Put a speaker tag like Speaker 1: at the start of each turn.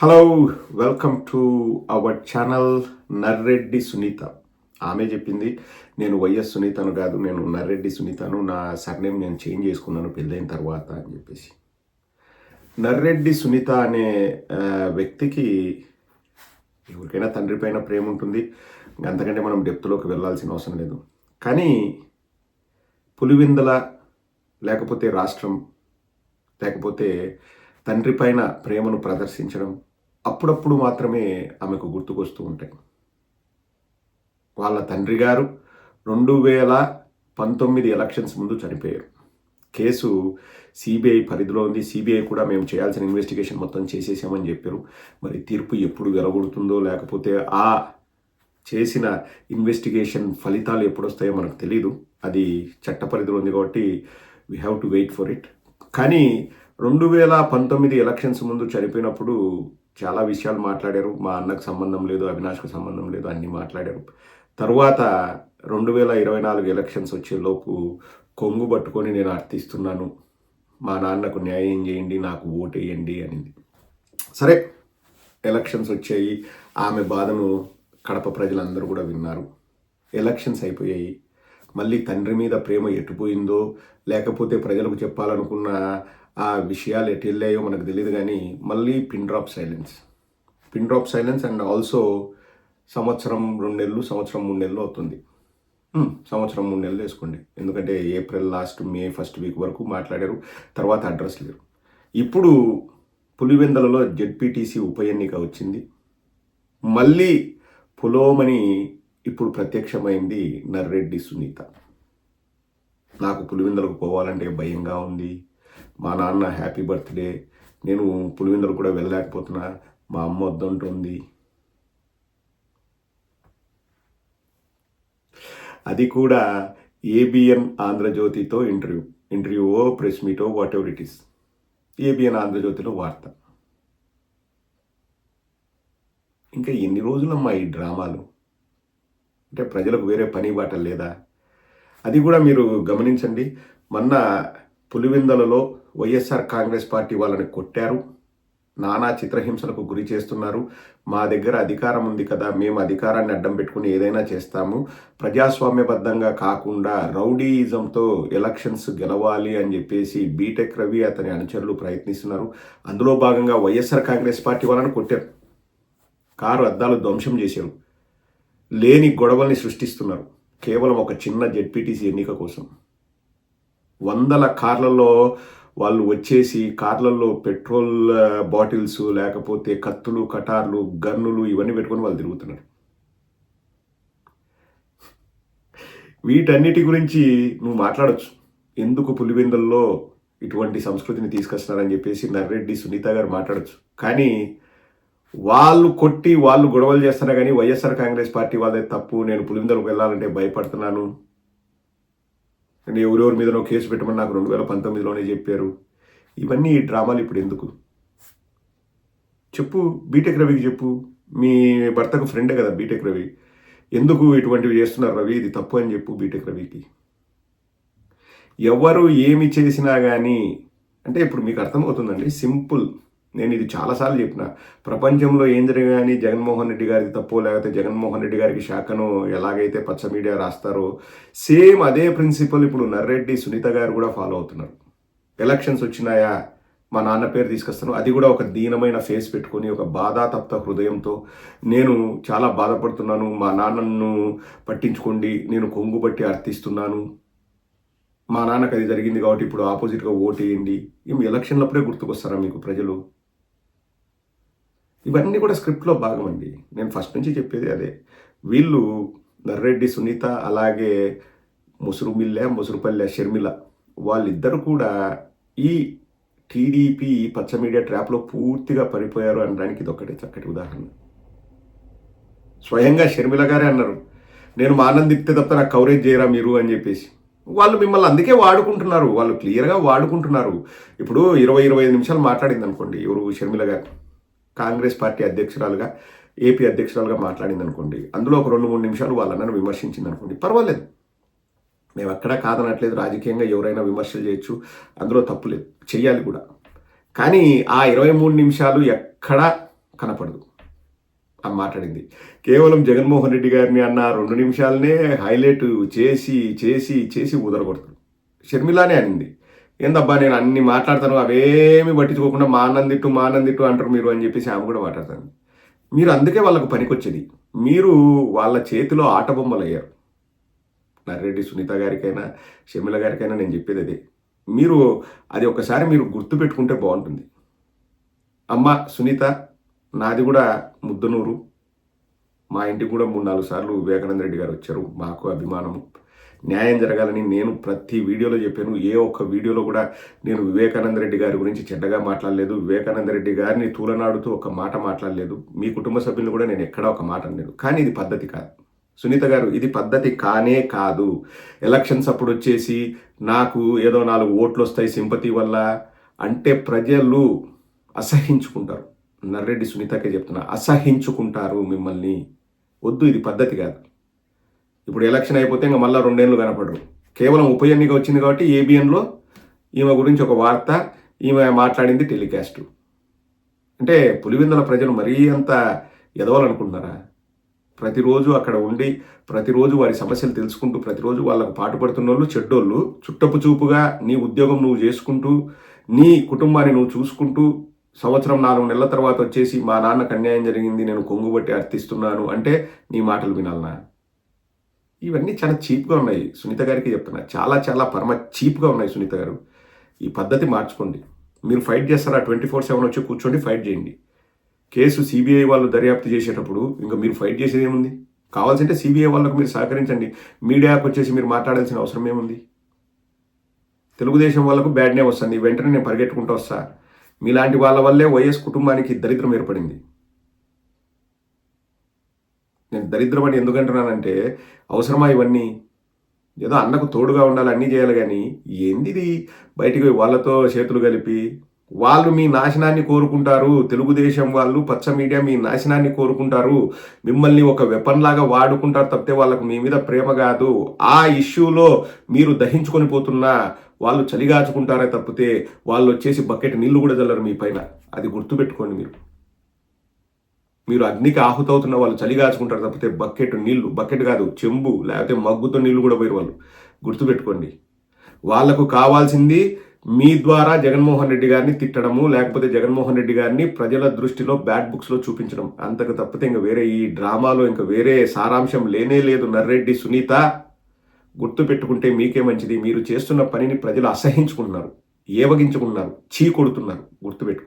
Speaker 1: Hello welcome to our channel Narreddy Sunitha ఆమె చెప్పింది నేను వైఎస్ సునీతను కాదు నేను నర్రెడ్డి సునీతను నా సర్నేమ్ నేను చేంజ్ చేసుకున్నాను పెళ్ళైన తర్వాత అని చెప్పేసి. నర్రెడ్డి సునీత అనే వ్యక్తికి ఎవరికైనా తండ్రి పైన ప్రేమ ఉంటుంది. అంతకంటే మనం డెప్త్లోకి వెళ్ళాల్సిన అవసరం లేదు. కానీ పులివిందల లేకపోతే రాష్ట్రం లేకపోతే తండ్రి పైన ప్రేమను ప్రదర్శించడం అప్పుడప్పుడు మాత్రమే ఆమెకు గుర్తుకొస్తూ ఉంటాయి. వాళ్ళ తండ్రి గారు రెండు వేల పంతొమ్మిది ఎలక్షన్స్ ముందు చనిపోయారు. కేసు సిబిఐ పరిధిలో ఉంది. సిబిఐ కూడా మేము చేయాల్సిన ఇన్వెస్టిగేషన్ మొత్తం చేసేసామని చెప్పారు. మరి తీర్పు ఎప్పుడు వెలగొడుతుందో లేకపోతే ఆ చేసిన ఇన్వెస్టిగేషన్ ఫలితాలు ఎప్పుడు వస్తాయో మనకు తెలియదు అది చట్ట పరిధిలో ఉంది కాబట్టి we have to wait for it కానీ రెండు వేల పంతొమ్మిది ఎలక్షన్స్ ముందు చనిపోయినప్పుడు చాలా విషయాలు మాట్లాడారు. మా అన్నకు సంబంధం లేదు అవినాష్కు సంబంధం లేదు అన్నీ మాట్లాడారు. తర్వాత రెండు వేల ఇరవై నాలుగు ఎలక్షన్స్ వచ్చేలోపు కొంగు పట్టుకొని నేను అర్థిస్తున్నాను మా నాన్నకు న్యాయం చేయండి నాకు ఓటేయండి అనింది. సరే ఎలక్షన్స్ వచ్చాయి. ఆమె బాధను కడప ప్రజలందరూ కూడా విన్నారు. ఎలక్షన్స్ అయిపోయాయి. మళ్ళీ తండ్రి మీద ప్రేమ ఎట్టుపోయిందో లేకపోతే ప్రజలకు చెప్పాలనుకున్న ఆ విషయాలు ఎటు వెళ్ళాయో మనకు తెలియదు కానీ మళ్ళీ pin drop silence pin drop silence and also సంవత్సరం రెండు నెలలు సంవత్సరం మూడు నెలలు అవుతుంది. సంవత్సరం మూడు నెలలు వేసుకోండి. ఎందుకంటే April last May first week వరకు మాట్లాడారు తర్వాత అడ్రస్ లేరు. ఇప్పుడు పులివెందలలో జెడ్పీటీసీ ఉప ఎన్నిక వచ్చింది. మళ్ళీ పులోమని ఇప్పుడు ప్రత్యక్షమైంది నర్రెడ్డి సునీత. నాకు పులివెందలకు పోవాలంటే భయంగా ఉంది. మా నాన్న హ్యాపీ బర్త్డే. నేను పులివెందులు కూడా వెళ్ళలేకపోతున్నా. మా అమ్మ వద్దంటుంది. అది కూడా ఏబిఎన్ ఆంధ్రజ్యోతితో ఇంటర్వ్యూ. ఇంటర్వ్యూవో ప్రెస్ మీటో whatever it is ABN ఆంధ్రజ్యోతిలో వార్త. ఇంకా ఎన్ని రోజులమ్మా ఈ డ్రామాలు? అంటే ప్రజలకు వేరే పని బాట లేదా? అది కూడా మీరు గమనించండి. మొన్న పులివెందలలో వైఎస్ఆర్ కాంగ్రెస్ పార్టీ వాళ్ళని కొట్టారు. నానా చిత్రహింసలకు గురి చేస్తున్నారు. మా దగ్గర అధికారం ఉంది కదా మేము అధికారాన్ని అడ్డం పెట్టుకుని ఏదైనా చేస్తాము. ప్రజాస్వామ్యబద్ధంగా కాకుండా రౌడీయిజంతో ఎలక్షన్స్ గెలవాలి అని చెప్పేసి బీటెక్ రవి అతని అనుచరులు ప్రయత్నిస్తున్నారు. అందులో భాగంగా వైఎస్ఆర్ కాంగ్రెస్ పార్టీ వాళ్ళని కొట్టారు. కారు అద్దాలు ధ్వంసం చేశారు. లేని గొడవల్ని సృష్టిస్తున్నారు. కేవలం ఒక చిన్న జెడ్పీటీసీ ఎన్నిక కోసం. వందల కార్లలో వాళ్ళు వచ్చేసి కార్లలో పెట్రోల్ బాటిల్స్ లేకపోతే కత్తులు కటార్లు గన్నులు ఇవన్నీ పెట్టుకొని వాళ్ళు తిరుగుతున్నారు. వీటన్నిటి గురించి నువ్వు మాట్లాడచ్చు. ఎందుకు పులివెందుల్లో ఇటువంటి సంస్కృతిని తీసుకొస్తున్నారని చెప్పేసి నర్రెడ్డి సునీత గారు మాట్లాడచ్చు. కానీ వాళ్ళు కొట్టి వాళ్ళు గొడవలు చేస్తున్నా కానీ వైఎస్ఆర్ కాంగ్రెస్ పార్టీ వాళ్ళే తప్పు. నేను పులివెందులకు వెళ్ళాలంటే భయపడుతున్నాను. నేను ఎవరెవరి మీదనో కేసు పెట్టమని నాకు రెండు వేల పంతొమ్మిదిలోనే చెప్పారు. ఇవన్నీ ఈ డ్రామాలు ఇప్పుడు ఎందుకు? చెప్పు బీటెక్ రవికి చెప్పు. మీ భర్తకు ఫ్రెండే కదా బీటెక్ రవి. ఎందుకు ఇటువంటివి చేస్తున్నారు రవి? ఇది తప్పు అని చెప్పు బీటెక్ రవికి. ఎవరు ఏమి చేసినా కానీ అంటే ఇప్పుడు మీకు అర్థమవుతుందండి సింపుల్. నేను ఇది చాలాసార్లు చెప్పిన. ప్రపంచంలో ఏం జరిగినా కానీ జగన్మోహన్ రెడ్డి గారికి తప్పు లేకపోతే జగన్మోహన్ రెడ్డి గారికి శాఖను ఎలాగైతే పచ్చ మీడియా రాస్తారో సేమ్ అదే ప్రిన్సిపల్ ఇప్పుడు నర్రెడ్డి సునీత గారు కూడా ఫాలో అవుతున్నారు. ఎలక్షన్స్ వచ్చినాయా? మా నాన్న పేరు తీసుకొస్తాను. అది కూడా ఒక దీనమైన ఫేస్ పెట్టుకొని ఒక బాధాతప్త హృదయంతో నేను చాలా బాధపడుతున్నాను. మా నాన్నను పట్టించుకోండి నేను కొంగు బట్టి అర్థిస్తున్నాను. మా నాన్నకు అది జరిగింది కాబట్టి ఇప్పుడు ఆపోజిట్గా ఓటు వేయండి ఏం ఎలక్షన్లప్పుడే గుర్తుకొస్తారా మీకు ప్రజలు? ఇవన్నీ కూడా స్క్రిప్ట్లో భాగం అండి నేను ఫస్ట్ నుంచి చెప్పేది అదే. వీళ్ళు నర్రెడ్డి సునీత అలాగే ముసురుమిల్లె ముసురుపల్లె షర్మిల వాళ్ళిద్దరు కూడా ఈ టీడీపీ పచ్చ మీడియా ట్రాప్లో పూర్తిగా పడిపోయారు అనడానికి ఇది ఒకటే చక్కటి ఉదాహరణ. స్వయంగా షర్మిల గారే అన్నారు నేను మా ఆనంద్ తప్ప నాకు కవరేజ్ చేయరా మీరు? అని చెప్పేసి. వాళ్ళు మిమ్మల్ని అందుకే వాడుకుంటున్నారు. వాళ్ళు క్లియర్గా వాడుకుంటున్నారు. ఇప్పుడు ఇరవై ఇరవై ఐదు నిమిషాలు మాట్లాడింది అనుకోండి ఎవరు? షర్మిల గారు. కాంగ్రెస్ పార్టీ అధ్యక్షురాలుగా ఏపీ అధ్యక్షురాలుగా మాట్లాడింది అనుకోండి అందులో ఒక రెండు మూడు నిమిషాలు వాళ్ళన్నను విమర్శించింది అనుకోండి పర్వాలేదు. మేము ఎక్కడా కాదనట్లేదు రాజకీయంగా ఎవరైనా విమర్శలు చేయొచ్చు అందులో తప్పు లేదు చెయ్యాలి కూడా. కానీ ఆ ఇరవై మూడు నిమిషాలు ఎక్కడా కనపడదు. అని మాట్లాడింది. కేవలం జగన్మోహన్ రెడ్డి గారిని అన్న రెండు నిమిషాలనే హైలైట్ చేసి చేసి చేసి ఊదరగొడతాడు షర్మిలానే అనింది. ఏందబ్బా నేను అన్ని మాట్లాడతాను అవేమి పట్టించుకోకుండా మా ఆనందిట్టు మా ఆనందిట్టు అంటారు మీరు అని చెప్పేసి ఆమె కూడా మాట్లాడతాను. మీరు అందుకే వాళ్ళకు పనికొచ్చేది. మీరు వాళ్ళ చేతిలో ఆట బొమ్మలు అయ్యారు. నర్రెడ్డి సునీత గారికైనా షమిల గారికైనా నేను చెప్పేది అదే. మీరు అది ఒకసారి మీరు గుర్తు పెట్టుకుంటే బాగుంటుంది. అమ్మ సునీత నాది కూడా ముద్దనూరు. మా ఇంటికి కూడా మూడు నాలుగు సార్లు వివేకానంద రెడ్డి గారు వచ్చారు. మాకు అభిమానము. న్యాయం జరగాలని నేను ప్రతి వీడియోలో చెప్పాను. ఏ ఒక్క వీడియోలో కూడా నేను వివేకానంద రెడ్డి గారి గురించి చెడ్డగా మాట్లాడలేదు. వివేకానంద రెడ్డి గారిని తూలనాడుతూ ఒక మాట మాట్లాడలేదు. మీ కుటుంబ సభ్యులు కూడా నేను ఎక్కడా ఒక మాట అనలేదు. కానీ ఇది పద్ధతి కాదు. సునీత గారు ఇది పద్ధతి కానే కాదు. ఎలక్షన్స్ అప్పుడు వచ్చేసి నాకు ఏదో నాలుగు ఓట్లు వస్తాయి సింపతి వల్ల అంటే ప్రజలు అసహించుకుంటారు. నర్రెడ్డి సునీతకే చెప్తున్నా అసహించుకుంటారు మిమ్మల్ని. వద్దు ఇది పద్ధతి కాదు. ఇప్పుడు ఎలక్షన్ అయిపోతే ఇంకా మళ్ళీ రెండేళ్ళు కనపడరు. కేవలం ఉప ఎన్నిక వచ్చింది కాబట్టి ఏబిఎన్లో ఈమె గురించి ఒక వార్త ఈమె మాట్లాడింది టెలికాస్ట్ అంటే పులివెందుల ప్రజలు మరీ అంత ఎదవాలనుకుంటున్నారా? ప్రతిరోజు అక్కడ ఉండి ప్రతిరోజు వారి సమస్యలు తెలుసుకుంటూ ప్రతిరోజు వాళ్ళకు పాటుపడుతున్న వాళ్ళు చెడ్డోళ్ళు చుట్టపు చూపుగా నీ ఉద్యోగం నువ్వు చేసుకుంటూ నీ కుటుంబాన్ని నువ్వు చూసుకుంటూ సంవత్సరం నాలుగు నెలల తర్వాత వచ్చేసి మా నాన్నకు అన్యాయం జరిగింది నేను కొంగుబట్టి అర్థిస్తున్నాను అంటే నీ మాటలు వినాలనా? ఇవన్నీ చాలా చీప్గా ఉన్నాయి. సునీత గారికి చెప్తున్నా. చాలా చాలా పరమ చీప్గా ఉన్నాయి సునీత గారు. ఈ పద్ధతి మార్చుకోండి. మీరు ఫైట్ చేస్తారా? ట్వంటీ ఫోర్ సెవెన్ వచ్చి కూర్చోండి ఫైట్ చేయండి. కేసు సిబిఐ వాళ్ళు దర్యాప్తు చేసేటప్పుడు ఇంకా మీరు ఫైట్ చేసేది ఏముంది కావాల్సింటే సిబిఐ వాళ్ళకు మీరు సహకరించండి. మీడియాకు వచ్చేసి మీరు మాట్లాడాల్సిన అవసరం ఏముంది? తెలుగుదేశం వాళ్ళకు బ్యాడ్ నేమ్ వస్తుంది. వెంటనే నేను పరిగెట్టుకుంటూ వస్తా. మీలాంటి వాళ్ళ వల్లే వైఎస్ కుటుంబానికి దరిద్రం ఏర్పడింది. నేను దరిద్రమని ఎందుకంటున్నానంటే అవసరమా ఇవన్నీ? ఏదో అన్నకు తోడుగా ఉండాలి అన్నీ చేయాలి కానీ ఏందిది? బయటికి పోయి వాళ్ళతో చేతులు కలిపి వాళ్ళు మీ నాశనాన్ని కోరుకుంటారు తెలుగుదేశం వాళ్ళు పచ్చ మీడియా మీ నాశనాన్ని కోరుకుంటారు మిమ్మల్ని ఒక వెపన్ లాగా వాడుకుంటారు తప్పితే వాళ్ళకు మీ మీద ప్రేమ కాదు. ఆ ఇష్యూలో మీరు దహించుకొని పోతున్నా వాళ్ళు చలిగాచుకుంటారే తప్పితే వాళ్ళు వచ్చేసి బకెట్ నీళ్ళు కూడా చల్లరు మీ పైన. అది గుర్తుపెట్టుకోండి మీరు. మీరు అగ్నికి ఆహుతవుతున్న వాళ్ళు చలిగాచుకుంటారు తప్పితే బకెట్ నీళ్ళు బకెట్ కాదు చెంబు లేకపోతే మగ్గుతో నీళ్ళు కూడా పోయారు వాళ్ళు. గుర్తుపెట్టుకోండి. వాళ్ళకు కావాల్సింది మీ ద్వారా జగన్మోహన్ రెడ్డి గారిని తిట్టడము లేకపోతే జగన్మోహన్ రెడ్డి గారిని ప్రజల దృష్టిలో బ్యాడ్ బుక్స్లో చూపించడం. అంతకు తప్పితే ఇంకా వేరే ఈ డ్రామాలో ఇంకా వేరే సారాంశం లేనే లేదు. నర్రెడ్డి సునీత గుర్తు పెట్టుకుంటే మీకే మంచిది. మీరు చేస్తున్న పనిని ప్రజలు అసహించుకుంటున్నారు ఏవగించుకుంటున్నారు చీ కొడుతున్నారు. గుర్తుపెట్టుకున్నారు